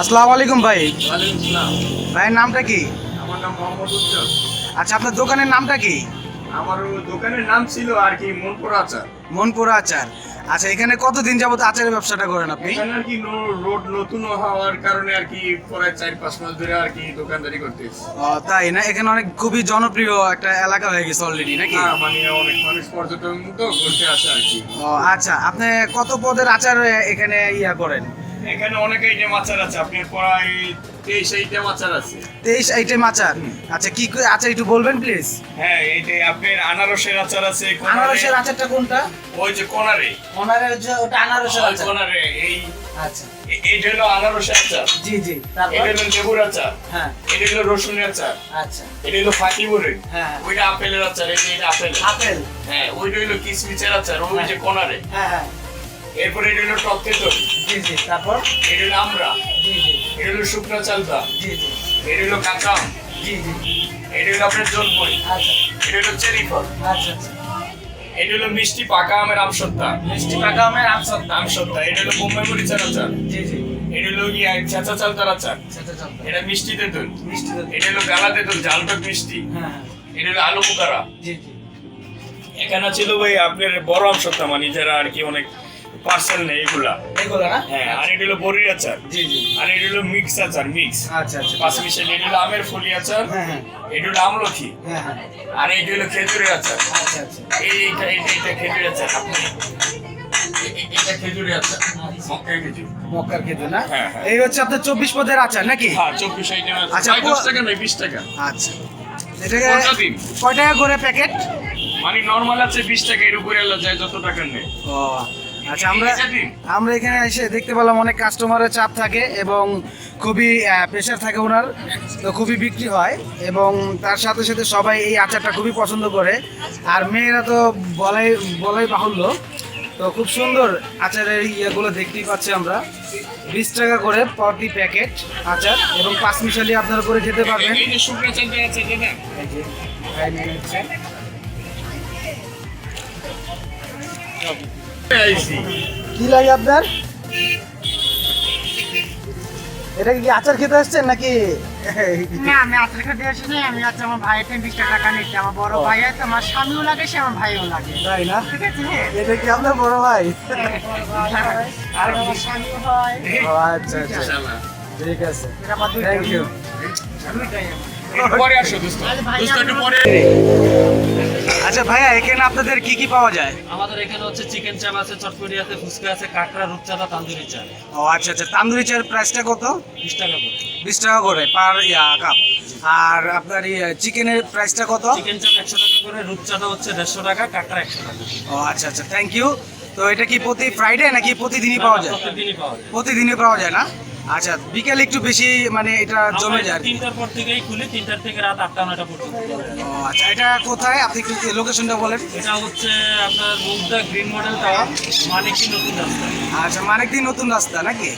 আসসালামু আলাইকুম ভাই। ভাইয়ের নামটা কি? আমার নাম মোহাম্মদ উজ্জ্বল। আচ্ছা আপনার দোকানের নামটা কি? আমার দোকানের নাম ছিল আর কি মনপুর আচার। মনপুরা আচার। আচ্ছা এখানে কতদিন যাবত আচারের ব্যবসাটা করেন আপনি? এখানে আর কি রোড নতুন হওয়ার কারণে আর কি প্রায় চার পাঁচ মাস ধরে আর কি দোকানদারি করতেছি ও, তাই না? এখানে অনেক খুবই জনপ্রিয় একটা এলাকা হয়ে গেছে অলরেডি নাকি? হ্যাঁ মানে অনেক মানুষ পর্যটন তো ঘুরতে আসে আর কি। ও আচ্ছা আপনি কত পদের আচার এখানে ইয়া করেন? এখানে অনেক আইটেম আচার আছে আপনার প্রায় তেইশ আইটেম আচার আছে। তেইশ আইটেম আচার? আচ্ছা কি আচার একটু বলবেন প্লিজ হ্যাঁ এই আপনার আনারসের আচার আছে আনারসের আচারটা কোনটা? ওই যে কোনারে। ওনারের যে ওটা আনারসের আচার। কোনারে এই আচ্ছা। এ- এইটা হলো আনারসের আচার। জি জি এটা হলো লেবুর আচার। হ্যাঁ। এটা হলো রসুনের আচার। আচ্ছা। এটা হলো ফাটিবুরের হ্যাঁ। ওইটা আপেলের আচার এটা এটা আপেল আপেল। হ্যাঁ ওইটা হলো কিসমিসের আচার ওই যে হ্যাঁ। কোনারে। হ্যাঁ হ্যাঁ। এরপরে এটা হলো টক তেঁতুল জি জি তারপর এটা হলো আমরা জি জি এটা হলো শুকনো চালতা জি জি এটা হলো কাঁচা জি জি এটা হলো আপনার জলপই আচ্ছা এটা হলো চেরি ফল আচ্ছা আচ্ছা এটা হলো মিষ্টি পাকা আমের আমসত্তা মিষ্টি পাকা আমের আমসত্তা আমসত্তা এটা হলো বোম্বাই মরিচের আচার জি জি এটা হলো ইয়া চেঁচা চালতার আচার এটা মিষ্টি তেঁতুল মিষ্টি। এটা হলো গালা তেঁতুল জাল টক মিষ্টি হ্যাঁ হ্যাঁ এটা হলো আলু বুকারা জি জি এখানে ছিল ভাই আপনার বড় আমসত্তা মানে যারা আর কি অনেক পার্সেল নেই এগুলা। এগুলো না? হ্যাঁ আর এটা হলো বড়ির আচার। জি জি। আর এটা হলো মিক্স আচার মিক্স। আচ্ছা আচ্ছা পাঁচ মিশালি এটা হলো আমের ফলি আচার হ্যাঁ হ্যাঁ। এটা হলো আমলখি। হ্যাঁ হ্যাঁ। আর এইটা হলো খেজুরের আচার। আচ্ছা আচ্ছা। এইটা এইটা এটা খেজুরের আচার। আপনি এটা খেজুরের আচার খেজুর। মক্কার খেজুর না? হ্যাঁ। এই হচ্ছে আপনার চব্বিশ পদের আচার নাকি? হ্যাঁ চব্বিশ আইটেম আচ্ছা, আচ্ছা দশ টাকা নয় বিশ টাকা। আচ্ছা। এটাকে কয় টাকা করে প্যাকেট? মানে নর্মাল আছে বিশ টাকা এর উপরে যায় যত টাকা নেই ও আচ্ছা আমরা। আমরা এখানে এসে দেখতে পেলাম অনেক কাস্টমারের চাপ থাকে এবং খুবই প্রেশার থাকে ওনার তো খুবই বিক্রি হয় এবং তার সাথে সাথে সবাই এই আচারটা খুবই পছন্দ করে। আর মেয়েরা তো বলাই বলাই বাহুল্য। তো খুব সুন্দর আচারের ইয়েগুলো দেখতেই পাচ্ছি আমরা। বিশ টাকা করে প্রতি প্যাকেট আচার এবং পাঁচ মিশালি আপনারা করে খেতে পারবেন। এই কি লাগে আপনার? এটা কি আচার খেতে আসছেন নাকি? না আমি আচার খেতে আসি নাই আমি আমার ভাইয়ের থেকে বিশ টাকা নিচ্ছি আমার বড় ভাই আছে আমার স্বামীও লাগে সে আমার ভাইও লাগে। তাই না? ঠিক আছে? এটা কি আপনার বড় ভাই? আর আমার স্বামীও হয়। আচ্ছা আচ্ছা। ঠিক আছে। এটা আমার দুইটা থ্যাংক ইউ দুইটাই আমার। একটু পরে আসো দোস্ত। দোস্ত একটু পরে। আচ্ছা ভাইয়া এখানে আপনাদের কি কি পাওয়া যায়? আমাদের এখানে হচ্ছে চিকেন চাপ আছে চটপটি আছে ফুচকা আছে কাঁকড়া রূপচাঁদা তান্দুরি চা ও আচ্ছা আচ্ছা। তান্দুরি চার প্রাইসটা কত? বিশ টাকা করে। বিশ টাকা করে পার ইয়া কাপ। আর আপনার চিকেনের প্রাইসটা কত? চিকেন চাপ একশো টাকা করে রূপচাঁদা হচ্ছে দেড়শো টাকা কাঁকড়া একশো টাকা। ও আচ্ছা আচ্ছা। থ্যাংক ইউ তো এটা কি প্রতি ফ্রাইডে নাকি প্রতিদিনই পাওয়া যায়? প্রত্যেকদিনই পাওয়া যায়। প্রতিদিনই পাওয়া যায় না? আচ্ছা বিকেলে একটু বেশি মানে এটা জমে যায় তিনটার পর থেকেই খুলে তিনটার থেকে রাত আটটা নয়টা পর্যন্ত। ও আচ্ছা এটা কোথায়? আপনি একটু লোকেশনটা বলেন। এটা হচ্ছে আপনার মুগদা গ্রিন মডেল টাওয়ার মানিকি নতুন রাস্তা। আচ্ছা মানে কি নতুন রাস্তা নাকি?